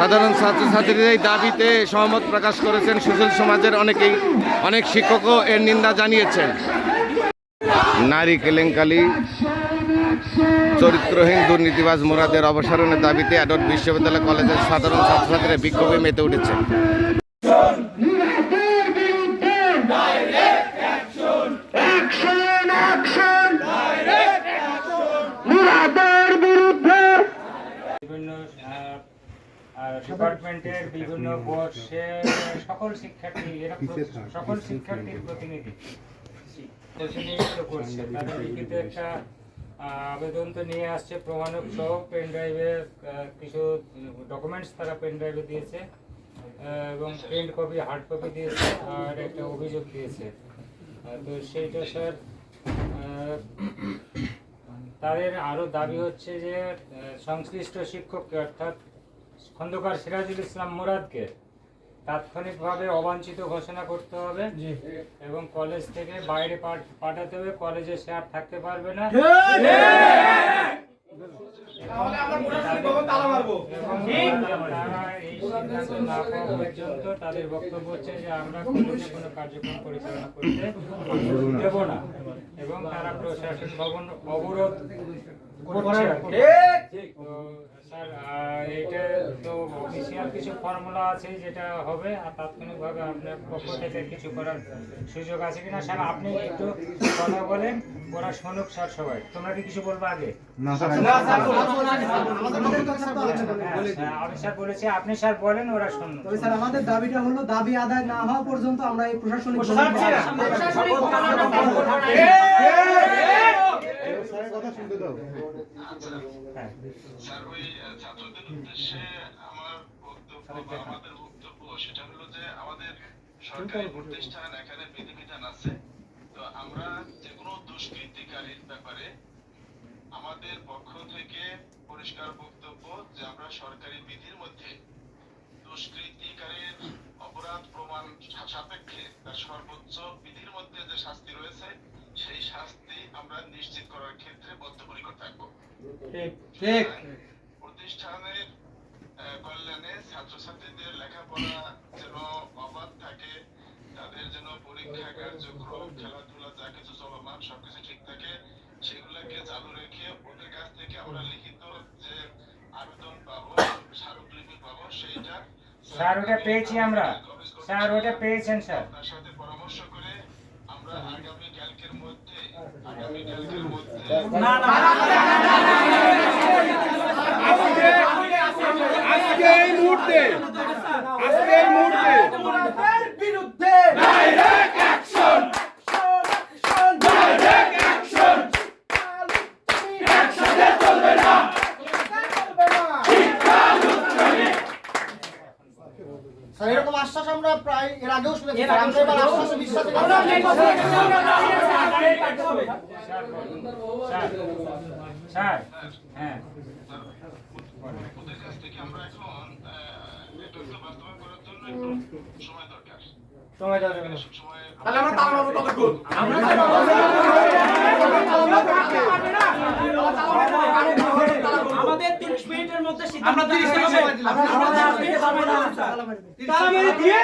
সাধারণ ছাত্রছাত্রীদের এই দাবিতে সহমত প্রকাশ করেছেন সুশীল সমাজের অনেকেই। অনেক শিক্ষকও এর নিন্দা জানিয়েছেন। নারী কেলেঙ্কালি চরিত্রহীন দুর্নীতিবাজ মোরাদের অবসরণের দাবিতে অ্যাডট বিশ্ববিদ্যালয় কলেজের সাধারণ ছাত্রছাত্রীরা বিক্ষোভে মেতে উঠেছে। অ্যাকশন বিভিন্ন ডিপার্টমেন্টের বিভিন্ন কোর্সে সকল শিক্ষার্থী এরা সকল শিক্ষার্থীর প্রতিনিধি। প্রতিনিধিত্ব করছে। তাদের লিখিত একটা আবেদন তো নিয়ে আসছে প্রমাণক সহ পেন ড্রাইভে কিছু ডকুমেন্টস তারা পেন ড্রাইভে দিয়েছে এবং প্রিন্ট কপি হার্ড কপি দিয়েছে আর একটা অভিযোগ দিয়েছে। তো সেইটা স্যার তাদের আরও দাবি হচ্ছে যে সংশ্লিষ্ট শিক্ষককে অর্থাৎ খন্দকার সিরাজুল ইসলাম মুরাদকে তাৎক্ষণিকভাবে অবাঞ্ছিত ঘোষণা করতে হবে এবং কলেজ থেকে বাইরে পাঠ- পাঠাতে হবে। কলেজে সে আর থাকতে পারবে না। এবং তারা এই না পাওয়া পর্যন্ত তাদের বক্তব্য হচ্ছে যে আমরা কোনো কার্যক্রম পরিচালনা করতে দেব না। এবং তারা প্রশাসন ভবন অবরোধ স্যার আহ, তো অফিসিয়াল কিছু ফর্মুলা আছে যেটা হবে আর তাৎক্ষণিকভাবে আপনার পক্ষ থেকে কিছু করার সুযোগ আছে কিনা স্যার আপনি একটু কথা বলেন ওরা শুনুক স্যার সবাই তোমরা কি কিছু বলব আগে হ্যাঁ, স্যার, আমি স্যার বলেছি আপনি স্যার বলেন ওরা শুনুন তবে স্যার আমাদের দাবিটা হলো দাবি আদায় না হওয়া পর্যন্ত আমরা এই প্রশাসনিক হ্যাঁ স্যার ওই ছাত্রদের উদ্দেশ্যে আমার বক্তব্য বা আমাদের বক্তব্য সেটা হলো যে আমাদের সরকারি প্রতিষ্ঠান এখানে বিধিবিধান আছে। তো আমরা যে কোনো দুষ্কৃতিকারীর ব্যাপারে আমাদের পক্ষ থেকে পরিষ্কার বক্তব্য যে আমরা সরকারি বিধির মধ্যে দুষ্কৃতিকারীর অপরাধ প্রমাণ সাপেক্ষে তার সর্বোচ্চ বিধির মধ্যে যে শাস্তি রয়েছে সেই শাস্তি আমরা নিশ্চিত করার ক্ষেত্রে বদ্ধপরিকর থাকব। ঠিক ঠিক। প্রতিষ্ঠানের কল্যাণে ছাত্রছাত্রীদের লেখাপড়া যেন অবাধ থাকে তাদের যেন পরীক্ষা কার্যক্রম খেলাধুলা যা কিছু চলমান সবকিছু ঠিক থাকে সেগুলোকে চালু রেখে ওদের কাছ থেকে আমরা লিখিত যে আবেদন পাবো স্মারকলিপি পাবো সেইটা স্যার ওটা পেয়েছি আমরা স্যার ওটা পেয়েছেন স্যার। আপনার সাথে পরামর্শ করে আমরা আগামী কালকের মধ্যে আগামী কালকের মধ্যে আজকে এই মুহূর্তে আজকে এই মুহূর্তে। বিরুদ্ধে ডাইরেক্ট অ্যাকশন ডাইরেক্ট অ্যাকশন অ্যাকশনে চলবে না। স্যার এরকম আশ্বাস আমরা প্রায় এর আগেও শুনেছি স্যার, আমরা এবার আশ্বাসে বিশ্বাস স্যার হ্যাঁ। আমরা এখন তো বাস্তবায়ন করার জন্য একটু সময় দরকার সময় তাহলে আমরা না সময় তাহলে আমরা তালা মারবো। কতক্ষণ? আমাদের 30 মিনিটের মধ্যে আমরা 30 মিনিট সময় দিলাম। তালা মেরে দিয়ে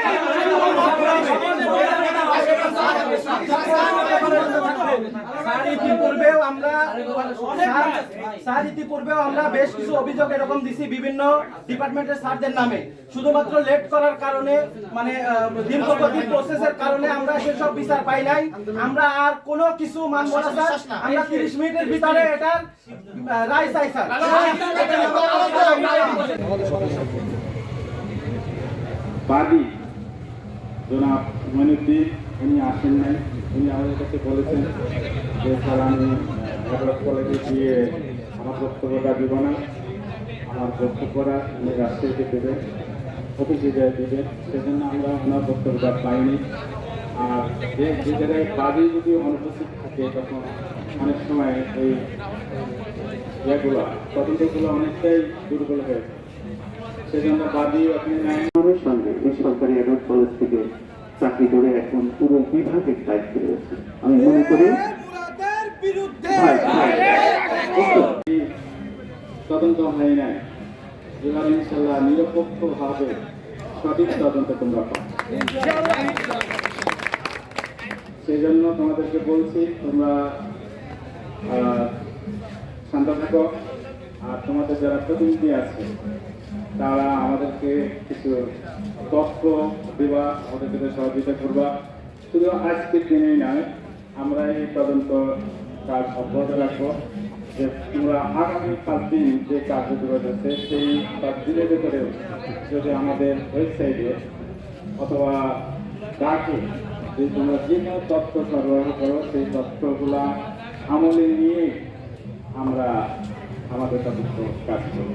স্যার ইতিপূর্বেও আমরা স্যার- ইতিপূর্বেও আমরা বেশ কিছু অভিযোগ এরকম দিছি বিভিন্ন ডিপার্টমেন্টের স্যারদের নামে। শুধুমাত্র লেট করার কারণে মানে আহ, দীর্ঘগতির প্রসেসের কারণে আমরা সেসব বিচার পাই নাই। আমরা আর কোনো কিছু মানব না স্যার। আমরা 30 মিনিটের ভিতরে এটার রায় চাই স্যার। বাদী জনাব মইনুদ্দিন উনি আসেন নাই। উনি আমাদের কাছে বলেছেন যে, স্যার, আমি ভদ্রক কলেজে গিয়ে আমার বক্তব্যটা দিব না। আমার বক্তব্যটা উনি রাষ্ট্রীয়কে দেবেন, অফিসে যায় দেবেন। সেজন্য আমরা ওনার বক্তব্যটা পাইনি। আর যে যে জায়গায় বাদী যদি অনুপস্থিত থাকে, তখন অনেক সময় এই ইয়েগুলো, তদন্তগুলো অনেকটাই দুর্বল হয়ে যায়। সেজন্য বাদী আপনি সঙ্গে, এই সরকারি এডট কলেজ থেকে চাকরি করে এখন পুরো বিভাগের দায়িত্বে রয়েছে। আমি মনে করি তদন্ত হয় নাই। এবার ইনশাল্লাহ নিরপেক্ষভাবে সঠিক তদন্ত তোমরা সেই জন্য তোমাদেরকে বলছি, তোমরা শান্ত থাকো। আর তোমাদের যারা প্রতিনিধি আছে তারা আমাদেরকে কিছু তথ্য দেবা, আমাদেরকে সহযোগিতা করবা। শুধু আজকের দিনেই নয়, আমরা এই তদন্ত কাজ অব্যাহত রাখব। যে তোমরা আগামী পাঁচ দিন যে কার্যক্রম আছে, সেই পাঁচ দিনের ভেতরে যদি আমাদের ওয়েবসাইটে অথবা ডাকে যে তোমরা যে কোনো তথ্য সরবরাহ করো, সেই তথ্যগুলা আমলে নিয়ে আমরা আমাদের তদন্ত কাজ করব।